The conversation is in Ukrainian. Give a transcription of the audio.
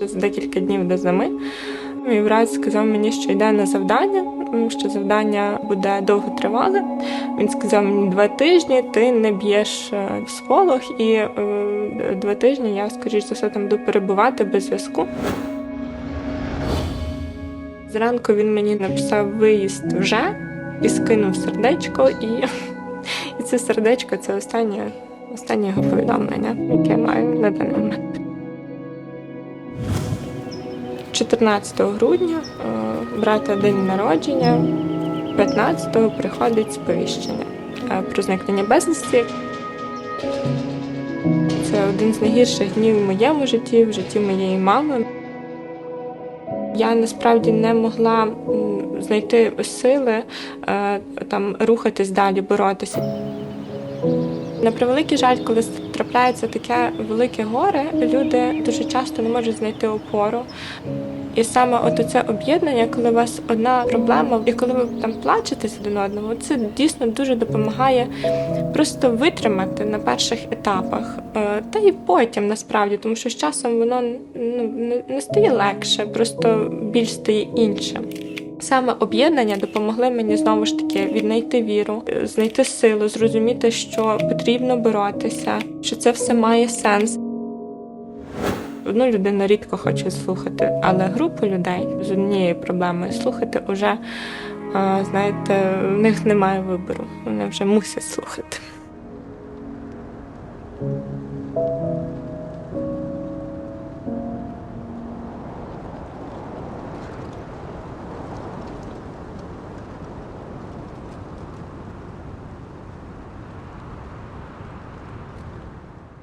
За декілька днів до зими мій брат сказав мені, що йде на завдання, що завдання буде довготривале. Він сказав мені два тижні, ти не б'єш е, сполох, і е, два тижні я, скоріш за все, там буду перебувати без зв'язку. Зранку він мені написав виїзд вже і скинув сердечко, і, і це сердечко це останнє, останнє його повідомлення, яке я маю на даний момент. 14 грудня е, брата день народження, 15-го приходить сповіщення е, про зникнення безвісті. Це один з найгірших днів в моєму житті, в житті моєї мами. Я насправді не могла знайти сили е, там рухатись далі, боротися. На превеликий жаль, коли трапляється таке велике горе, люди дуже часто не можуть знайти опору. І саме от це об'єднання, коли у вас одна проблема, і коли ви там плачете з один одного, це дійсно дуже допомагає просто витримати на перших етапах. Е, Та і потім насправді, тому що з часом воно ну, не стає легше, просто більш стає іншим. Саме об'єднання допомогли мені знову ж таки віднайти віру, е, знайти силу, зрозуміти, що потрібно боротися, що це все має сенс. Одну людину рідко хоче слухати, але групу людей з однією проблемою слухати вже, знаєте, в них немає вибору. Вони вже мусять слухати.